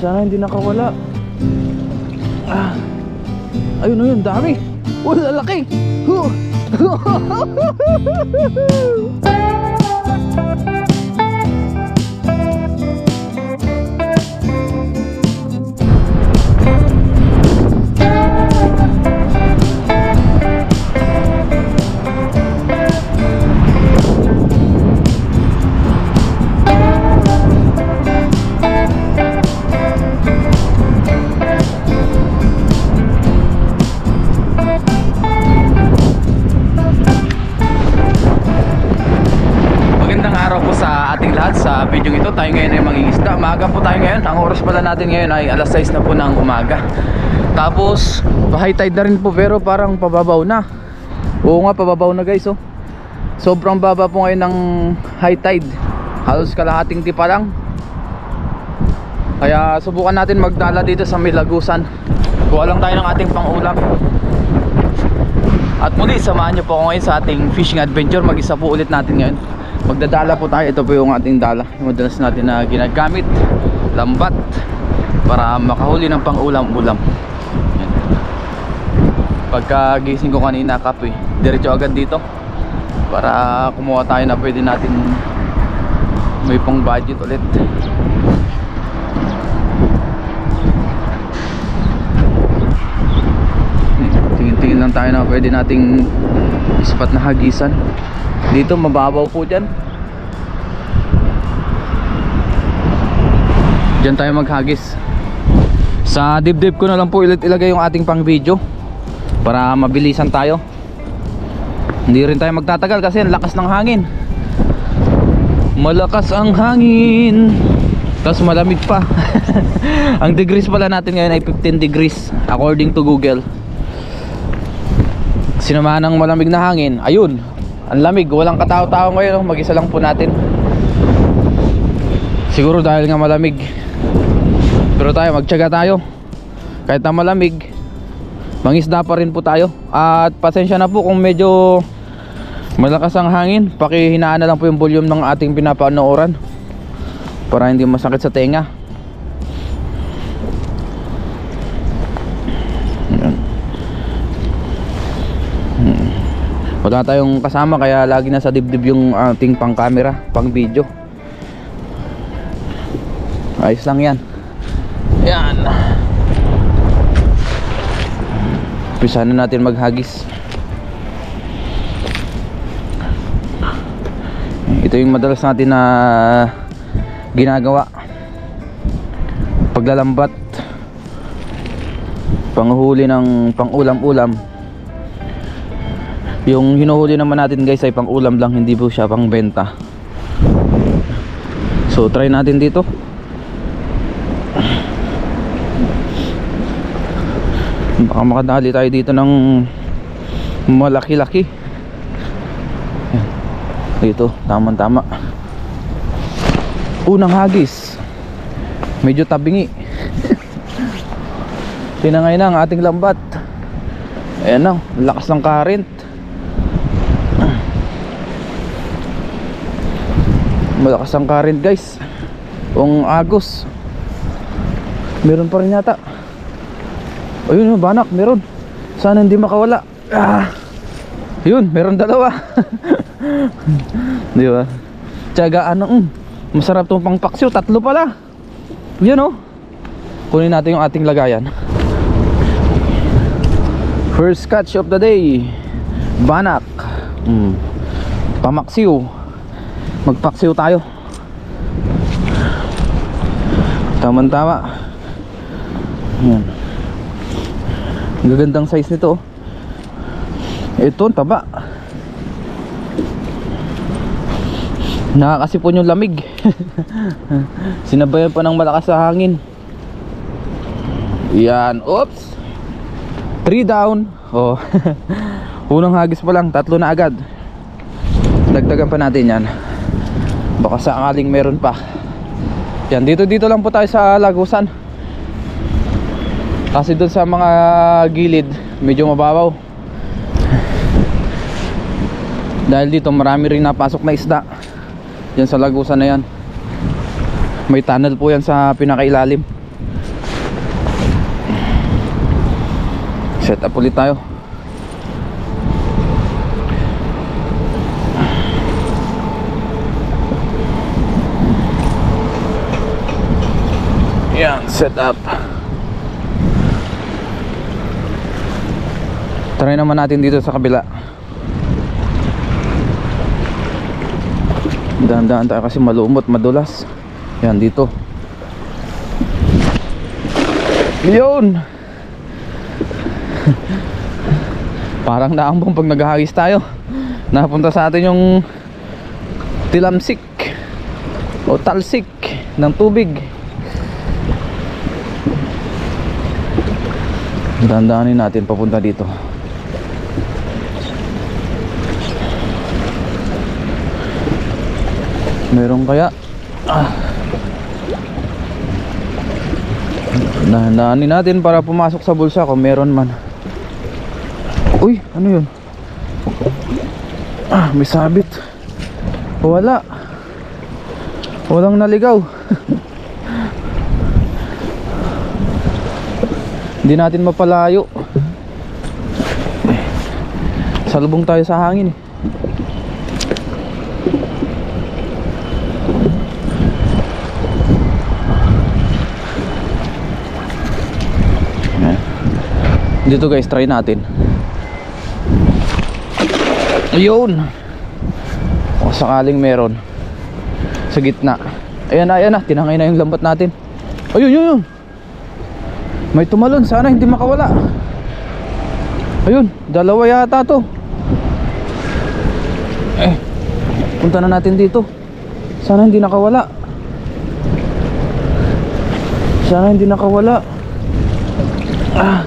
Sana hindi nakawala. Ah. Ayun na yun, dami. Uy, lalaki. Huh. sa video ito. Tayo ngayon ay mangingisda. Maaga po tayo ngayon. Ang oras pala natin ngayon ay alas 6 na po ng umaga. Tapos, high tide na rin po pero parang pababaw na. Oo nga, pababaw na guys oh. Sobrang baba po ngayon ng high tide. Halos kalahating tipa lang. Kaya subukan natin magdala dito sa Milagusan. Kuha lang tayo ng ating pangulam. At muli, samahan niyo po ako ngayon sa ating fishing adventure. Mag-isa po ulit natin ngayon. Magdadala po tayo. Ito po yung ating dala. Yung madalas natin na ginagamit. Lambat. Para makahuli ng pang-ulam-ulam. Yan. Pagka gising ko kanina, kape. Diretso agad dito. Para kumuha tayo na pwede natin may pang budget ulit. Tingin-tingin lang tayo na pwede nating ispat na hagisan. Dito mababaw po dyan. Diyan tayo maghagis. Sa dibdib ko na lang po ilit ilagay yung ating pang video para mabilisan tayo. Hindi rin tayo magtatagal kasi ang lakas ng hangin. Malakas ang hangin. Tapos malamig pa. ang degrees pala natin ngayon ay 15 degrees according to Google sinamahan ng malamig na hangin. Ayun ang lamig. Walang katao-tao ngayon oh. mag-isa lang po natin. Siguro dahil nga malamig. Pero tayo magtyaga tayo. Kahit na malamig mangisda pa rin po tayo. At pasensya na po kung medyo malakas ang hangin. Pakihinaan na lang po yung volume ng ating pinapanooran para hindi masakit sa tenga Wala tayong kasama kaya lagi nasa dibdib yung ating pang camera, pang video. Ayos lang yan. Yan. Pisa na natin maghagis. Ito yung madalas natin na ginagawa. Paglalambat. Panghuli ng pang-ulam-ulam yung hinuhuli naman natin guys ay pang ulam lang hindi po siya pang benta so try natin dito. Baka makadali tayo dito ng malaki-laki. Dito tamang tama unang hagis. Medyo tabingi. Tinangay na ang ating lambat. Ayan na lakas ng current malakas ang current guys. Kung agos meron pa rin yata. Ayun yung banak meron. Sana hindi makawala. Ah. yun meron dalawa. Di ba? Tiyagaan ng mm, masarap tong pang paksiw tatlo pala. Yun oh. Kunin natin yung ating lagayan. First catch of the day. Banak. Mm. pamaksiw magpaksiw tayo. Tamang tama yan ang gagandang size nito oh. ito ang taba. Nakakasipon yung lamig. Sinabayan pa ng malakas sa hangin. Yan oops. 3 down. Oh. Unang hagis pa lang tatlo na agad. Dagdagan pa natin yan baka sakaling meron pa. Yan dito dito lang po tayo sa lagusan. Kasi doon sa mga gilid medyo mababaw. Dahil dito marami rin napasok na isda. Yan sa lagusan na yan. May tunnel po yan sa pinakailalim. Set up ulit tayo. Set up. Try naman natin dito sa kabila. Dahan-dahan tayo kasi malumot, madulas. Yan, dito. Yun! Parang naambong pag naghahagis tayo. Napunta sa atin yung tilamsik o talsik ng tubig. Dahan-dahanin natin papunta dito. Meron kaya? Ah. Dahan-dahanin natin para pumasok sa bulsa kung meron man. Uy, ano yun? Ah, may sabit. Wala. Walang naligaw. Hindi natin mapalayo. Salubong tayo sa hangin eh. Dito guys, try natin. Ayun. O sakaling meron. Sa gitna. Ayan na, ayan na. Tinangay na yung lambat natin. Ayun, yun, yun. May tumalon. Sana hindi makawala. Ayun, dalawa yata to. Eh, punta na natin dito. Sana hindi nakawala. Sana hindi nakawala. Ah.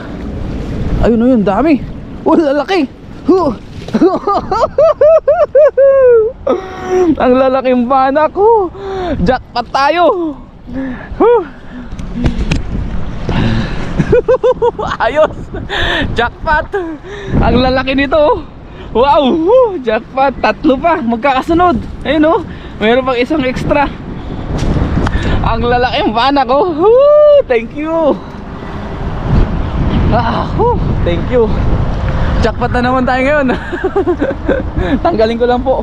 Ayun, ayun, dami. Oh, lalaki. Huh. Ang lalaking bana ko. Jackpot tayo. Huh. Ayos. Jackpot. Ang lalaki nito. Wow. Jackpot. Tatlo pa. Magkakasunod. Ayun oh. Meron pang isang extra. Ang lalaking bana ko. Huh. Thank you. Ah. Thank you. Jackpot na naman tayo ngayon. Tanggalin ko lang po.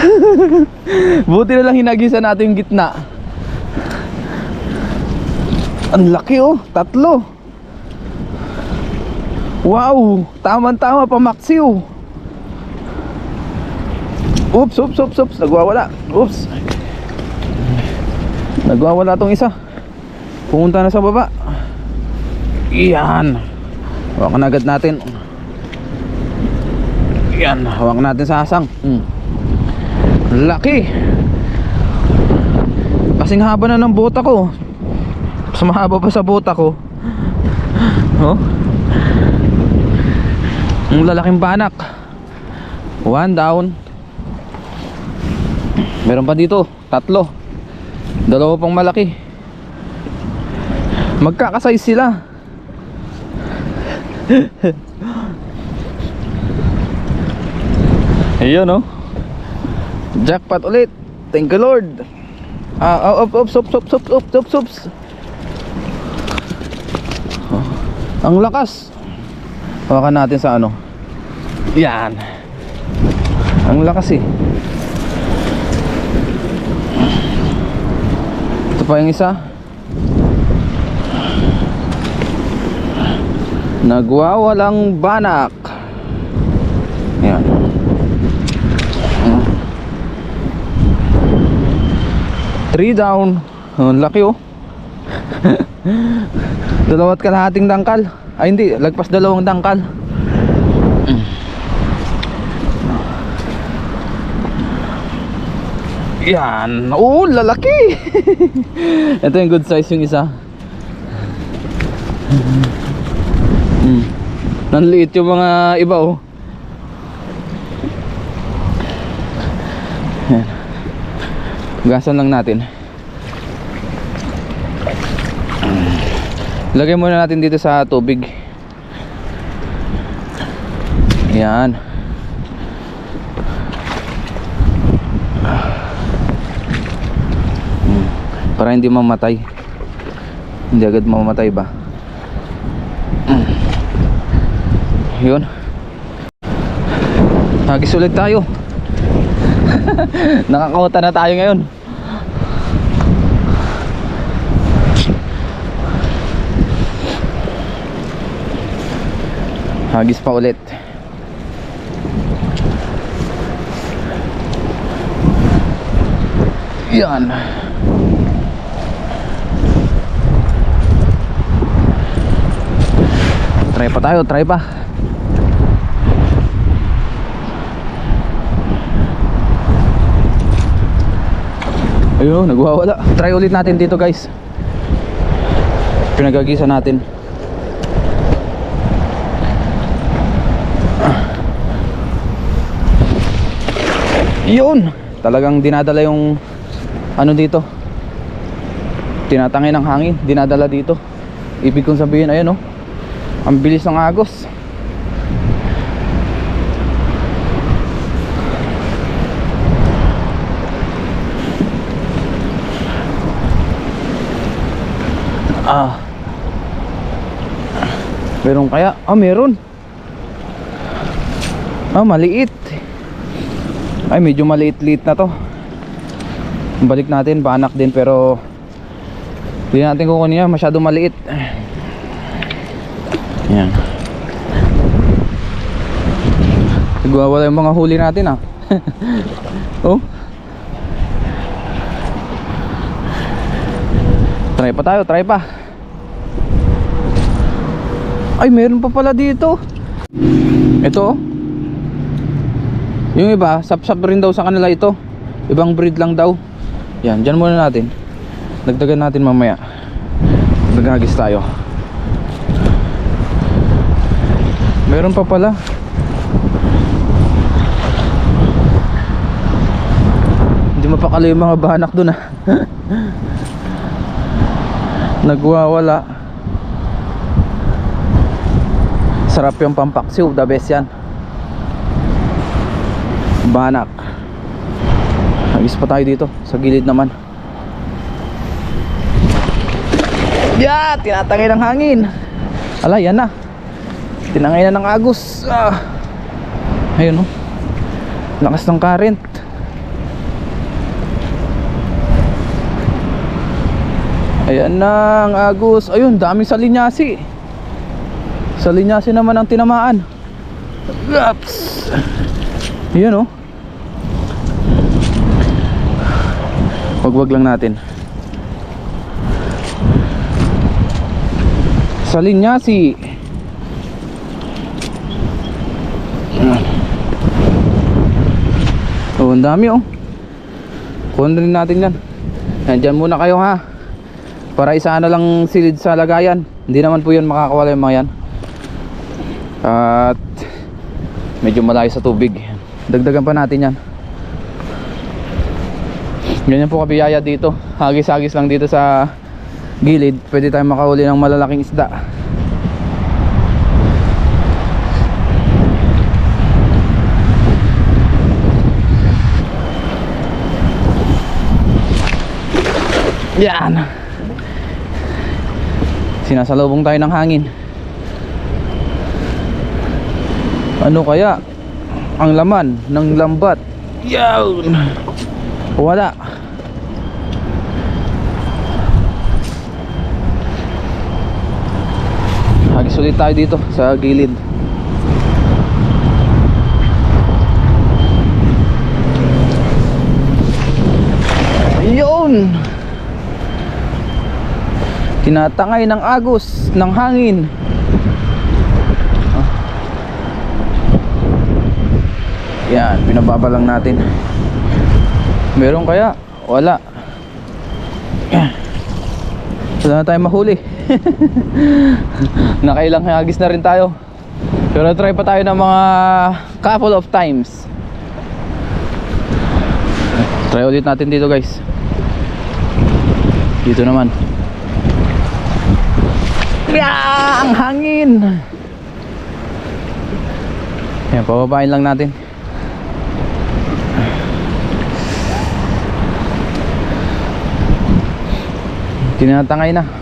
Buti na lang hinagisan natin yung gitna. Ang laki oh, tatlo. Wow, tama-tama pa maksiw. Oops, oops, oops, oops, nagwawala. Oops. Nagwawala tong isa. Pumunta na sa baba. Iyan. Hawakan agad natin. Yan, hawakan natin sa asang. Hmm. Laki. Kasing haba na ng bota ko. Mas mahaba pa sa bota ko. Oh. Ang lalaking banak. One down. Meron pa dito, tatlo. Dalawa pang malaki. Magkakasize sila. Ayun oh. Jackpot ulit. Thank you Lord. Ah, up, up, up, up, up, up, up, up, up. Oh, Ang lakas. Hawakan natin sa ano. Yan. Ang lakas eh. Ito pa yung isa. Nagwawalang banak. Yan. Three down. Oh, laki oh. Dalawat kalahating dangkal. Ay hindi, lagpas dalawang dangkal. Yan. Oh, lalaki. Ito yung good size yung isa. Mm. Nanliit yung mga iba oh. Yan. Gasan lang natin. Lagay muna natin dito sa tubig. Yan. Para hindi mamatay. Hindi agad mamamatay ba? Yun. Hagis ulit tayo. Nakakauta na tayo ngayon. Hagis pa ulit. Yan. Try pa tayo, try pa. Ayun, nagwawala. Try ulit natin dito, guys. Pinagagisa natin. Yun! Talagang dinadala yung ano dito. Tinatangay ng hangin, dinadala dito. Ibig kong sabihin, ayun oh. Ang bilis ng agos. Ah. Meron kaya? Ah, meron. Ah, maliit. Ay, medyo maliit-liit na to. Balik natin, banak din pero hindi natin kukunin yan, masyado maliit. Yan. Nagwawala yung mga huli natin ah. oh. Try pa tayo, try pa. Ay, meron pa pala dito. Ito oh. Yung iba, sap-sap rin daw sa kanila ito. Ibang breed lang daw. Yan, dyan muna natin. Dagdagan natin mamaya. Nagagis tayo. Meron pa pala. Hindi mapakali yung mga banak dun ah. Nagwawala. Sarap yung pampaksiw, the best yan. Banak. Agis pa tayo dito, sa gilid naman. Yeah, tinatangay ng hangin. Ala, yan na. Tinangay na ng agos. Ah. Ayun oh. Lakas ng current. Ayan na ang agos. Ayun, daming salinyasi. Salinyasi naman ang tinamaan. Laps. Ayan oh. Wagwag lang natin. Salinyasi. Oh, ang dami oh. Kunin natin yan. Nandiyan muna kayo ha. Para isa na lang silid sa lagayan. Hindi naman po yan makakawala yung mga yan. At medyo malayo sa tubig. Dagdagan pa natin yan. Ganyan po kabiyaya dito. Hagis-hagis lang dito sa gilid. Pwede tayong makahuli ng malalaking isda. Yan. Sinasalubong tayo ng hangin. Ano kaya ang laman ng lambat? Yan. Wala. Hagis ulit tayo dito sa gilid. Yun! Tinatangay ng agos ng hangin. Ah. Yan, pinababa lang natin. Meron kaya? Wala. Wala na tayong mahuli. Nakailang hagis na rin tayo. Pero try pa tayo ng mga couple of times. Try ulit natin dito guys. Dito naman. Yeah, ang hangin. Yan, pababain lang natin. Tinatangay na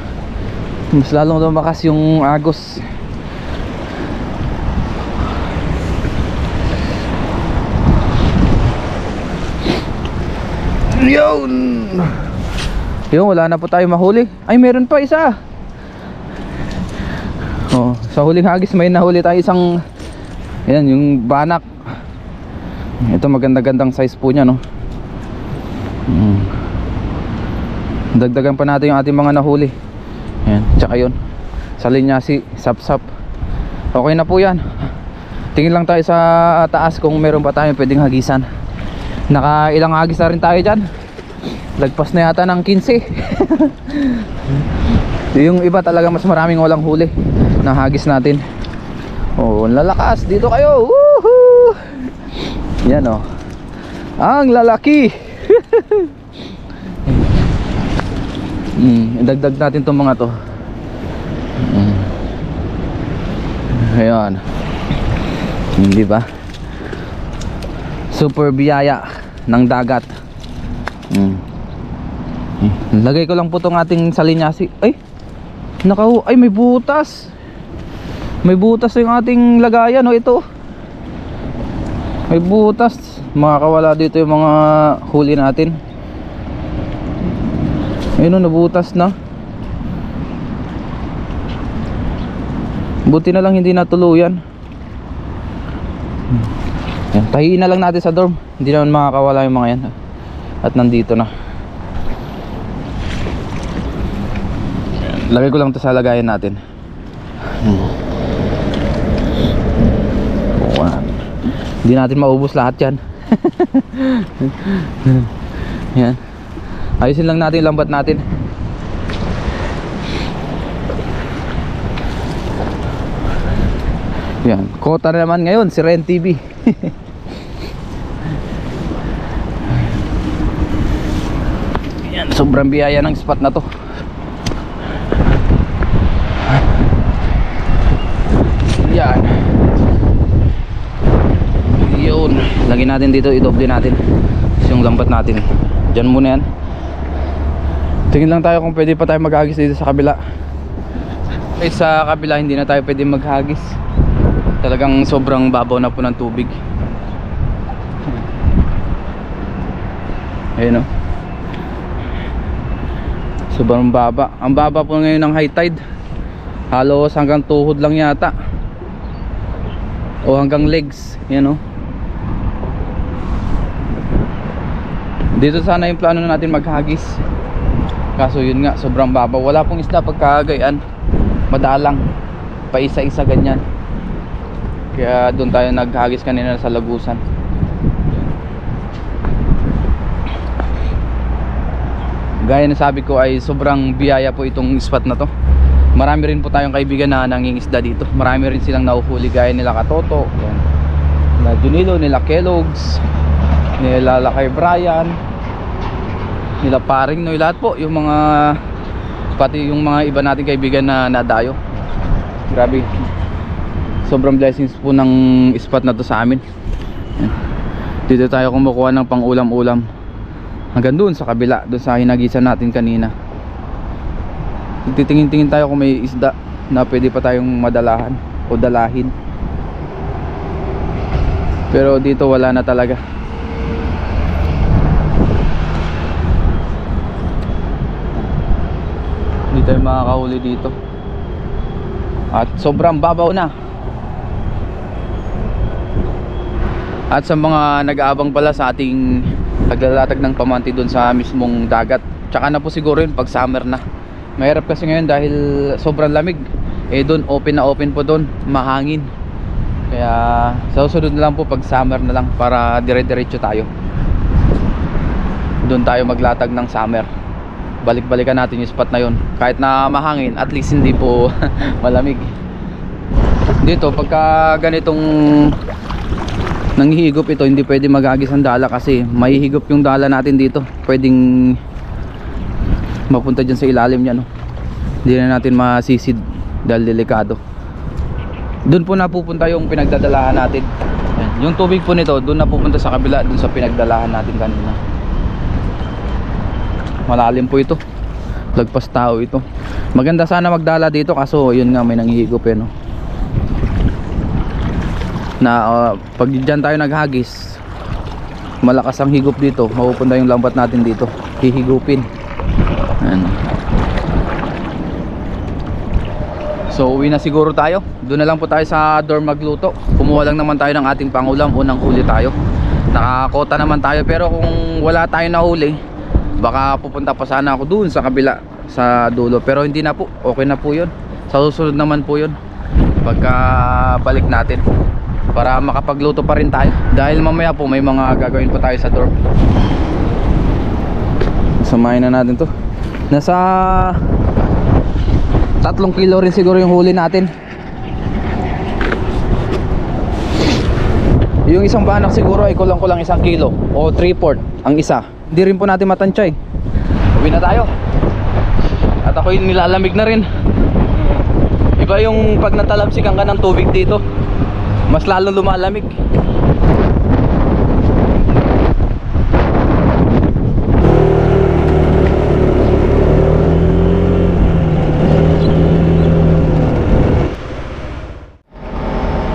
mas lalong lumakas yung agos yun! Yun wala na po tayo mahuli. Ay meron pa isa. Oh, sa huling hagis may nahuli tayo isang yan yung banak. Ito maganda gandang size po nya no? Hmm. dagdagan pa natin yung ating mga nahuli. Ayan, tsaka yun. Sa linyasi, sap-sap. Okay na po yan. Tingin lang tayo sa taas kung meron pa tayo pwedeng hagisan. Naka ilang hagis na rin tayo dyan. Lagpas na yata ng 15. yung iba talaga mas maraming walang huli na hagis natin. Oh, lalakas dito kayo. Woohoo! Yan oh. Ang lalaki. mm, idagdag natin tong mga to. Mm. Ayan. Hindi ba? Super biyaya ng dagat. Mm. Eh, Lagay ko lang po tong ating salinyasi. Ay. Nakaw, ay may butas. May butas yung ating lagayan no ito. May butas. Makakawala dito yung mga huli natin. Ayun no, nabutas na. Buti na lang hindi natuluyan. Yan, tahiin na lang natin sa dorm. Hindi naman makakawala yung mga yan. At nandito na. Lagay ko lang to sa lagayan natin. Hindi natin maubos lahat yan. yan. Ayusin lang natin yung lambat natin. Yan. Kota na naman ngayon si Ren TV. Yan, sobrang biyaya ng spot na to. Yan. Yun. Lagyan natin dito, i-doble natin. Yung lambat natin. Diyan muna yan. Tingin lang tayo kung pwede pa tayo maghagis dito sa kabila. Eh sa kabila hindi na tayo pwede maghagis. Talagang sobrang babaw na po ng tubig. Ayun o. Sobrang baba. Ang baba po ngayon ng high tide. Halos hanggang tuhod lang yata. O hanggang legs. Yan o. Dito sana yung plano na natin maghagis. Kaso yun nga, sobrang baba. Wala pong isda pagkagayaan. Madalang. Pa isa-isa ganyan. Kaya doon tayo naghagis kanina sa lagusan. Gaya na sabi ko ay sobrang biyaya po itong spot na to. Marami rin po tayong kaibigan na nangingisda dito. Marami rin silang nahuhuli gaya nila Katoto, yan. nila Junilo, nila Kellogg's, nila Lakay Brian, nila Paring Noy, lahat po yung mga pati yung mga iba nating kaibigan na nadayo. Grabe. Sobrang blessings po ng spot na to sa amin. Dito tayo kumukuha ng pang-ulam-ulam. Hanggang doon sa kabila, doon sa hinagisan natin kanina. Titingin-tingin tayo kung may isda na pwede pa tayong madalahan o dalahin. Pero dito wala na talaga. Tayo makakahuli dito. At sobrang babaw na. At sa mga nag-aabang pala sa ating paglalatag ng pamanti doon sa mismong dagat. Tsaka na po siguro yun pag summer na. Mahirap kasi ngayon dahil sobrang lamig. Eh doon open na open po doon, mahangin. Kaya sa susunod na lang po pag summer na lang para dire-diretso tayo. Doon tayo maglatag ng summer. Balik-balikan natin yung spot na yun. Kahit na mahangin, at least hindi po malamig. Dito pagka ganitong nanghihigop ito hindi pwede magagis ang dala kasi mahihigop yung dala natin dito pwedeng mapunta dyan sa ilalim niya no? hindi na natin masisid dahil delikado doon po napupunta yung pinagdadalahan natin yung tubig po nito doon napupunta sa kabila doon sa pinagdalahan natin kanina malalim po ito. Lagpas tao ito. Maganda sana magdala dito kaso yun nga may nanghihigop eh no? Na uh, pag dyan tayo naghagis malakas ang higop dito. Mapupunta yung lambat natin dito. Hihigupin. Ayan. So uwi na siguro tayo. Doon na lang po tayo sa dorm magluto. Kumuha lang naman tayo ng ating pangulam. Unang huli tayo. Nakakota naman tayo. Pero kung wala tayo nahuli Baka pupunta pa sana ako doon sa kabila Sa dulo. Pero hindi na po. Okay na po yun. Sa susunod naman po yun. Pagka balik natin. Para makapagluto pa rin tayo. Dahil mamaya po may mga gagawin pa tayo sa dorm Samahin na natin to. Nasa tatlong kilo rin siguro yung huli natin. Yung isang banak siguro ay kulang kulang isang kilo o 3 port ang isa hindi rin po natin matansya eh. Uwi na tayo. At ako yung nilalamig na rin. Iba yung pag natalamsikan ka ng tubig dito. Mas lalo lumalamig.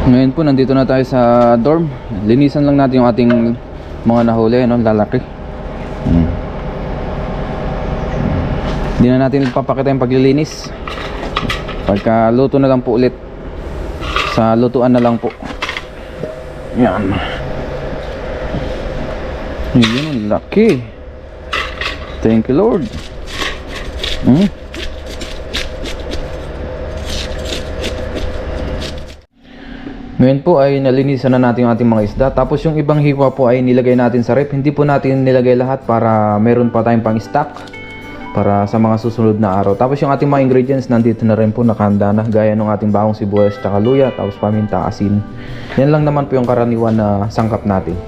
Ngayon po nandito na tayo sa dorm. Linisan lang natin yung ating mga nahuli, no, lalaki. Hindi na natin ipapakita yung paglilinis. Pagka luto na lang po ulit. Sa lutuan na lang po. Yan. Yun, laki. Thank you Lord. Hmm. Ngayon po ay nalinisan na natin yung ating mga isda. Tapos yung ibang hiwa po ay nilagay natin sa rep. Hindi po natin nilagay lahat para meron pa tayong pang stock para sa mga susunod na araw. Tapos yung ating mga ingredients nandito na rin po nakahanda na gaya ng ating bawang sibuyas tsaka luya tapos paminta, asin. Yan lang naman po yung karaniwan na sangkap natin.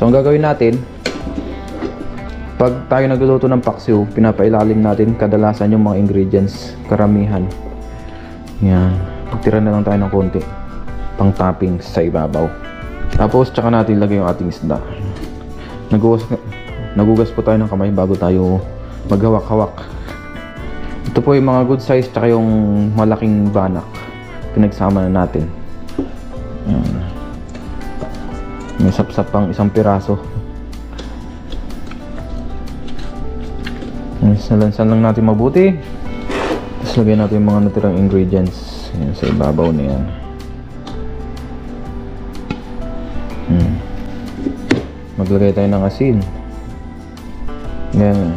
So ang gagawin natin pag tayo nagluluto ng paksiw, pinapailalim natin kadalasan yung mga ingredients, karamihan. Yan. Tira na lang tayo ng konti pang topping sa ibabaw. Tapos tsaka natin ilagay yung ating isda. Nagugas, nagugas po tayo ng kamay bago tayo maghawak-hawak. Ito po yung mga good size tsaka yung malaking banak. Pinagsama na natin. Ayan. May sapsap pang isang piraso. Salansan lang natin mabuti. Tapos lagyan natin yung mga natirang ingredients. Ayan, sa ibabaw na yan. Maglagay tayo ng asin. Yan.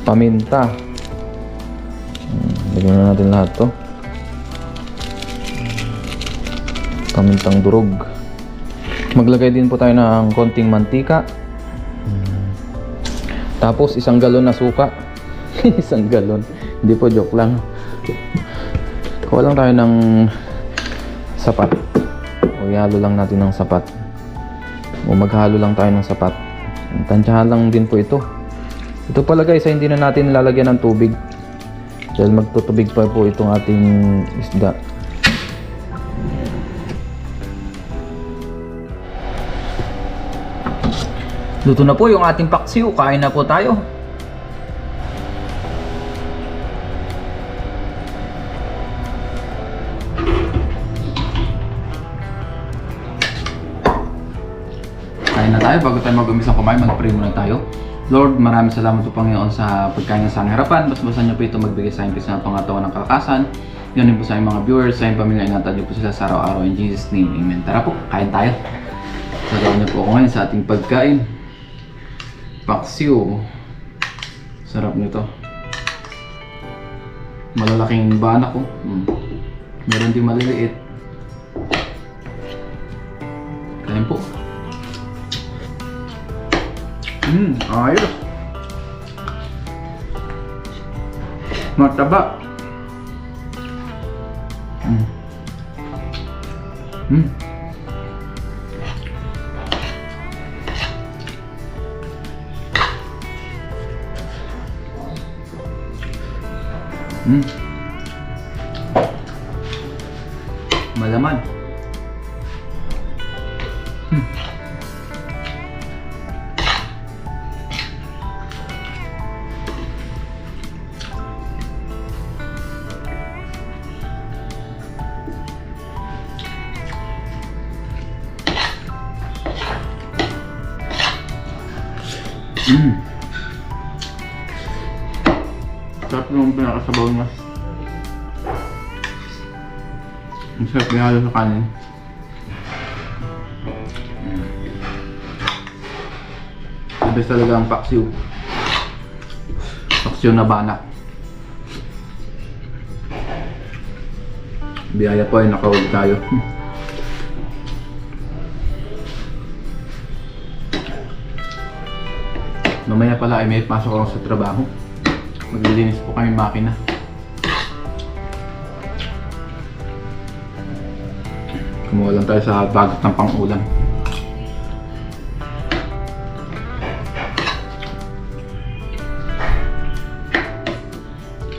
Paminta. Hmm. Lagyan na natin lahat to. Pamintang durog. Maglagay din po tayo ng konting mantika. Hmm. Tapos isang galon na suka. isang galon. Hindi po joke lang. Kuha lang tayo ng sapat. O lang natin ng sapat. O maghalo lang tayo ng sapat. Tansyahan lang din po ito. Ito pala guys, ay hindi na natin lalagyan ng tubig. Dahil magtutubig pa po itong ating isda. Luto na po yung ating paksiw. Kain na po tayo. Tayo bago tayo mag-umisang kumain, mag-pray muna tayo. Lord, maraming salamat po Panginoon sa pagkain sa aming harapan. Basbasan niyo po ito magbigay sa amin sa pangatawan ng kalakasan. Din po sa aming mga viewers, sa aming pamilya, ingatan niyo po sila sa araw-araw. In Jesus' name, Amen. Tara po, kain tayo. Sarawan niyo po ako ngayon sa ating pagkain. Paksiw. Sarap nito. Malalaking banak ko. Mm. Meron din maliliit. Kain po. Hmm, ayos. Mataba. Hmm. Hmm. Hmm. Malaman. Ihalo sa kanin. The talaga ang paksiw. Paksiw na banak. Biyaya po ay nakawag tayo. Mamaya pala ay may pasok ako sa trabaho. Maglilinis po kami makina. Kumuha lang tayo sa bagot ng pang-ulam.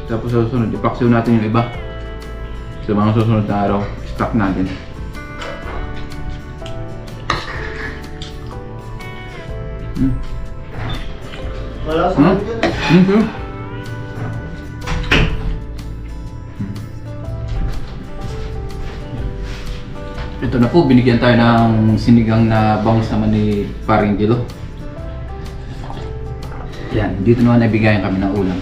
Tapos sa susunod, ipaksiw natin yung iba. Sa mga susunod na araw, stock natin. Mm. Wala sa Hmm? akin. Mm, Ito na po, binigyan tayo ng sinigang na bangus naman ni Paring Gilo. Yan, dito naman nabigayan kami ng ulam.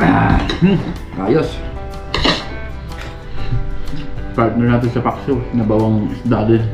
Ah, hmm, ayos. Partner natin sa Pakso, na bawang isda din.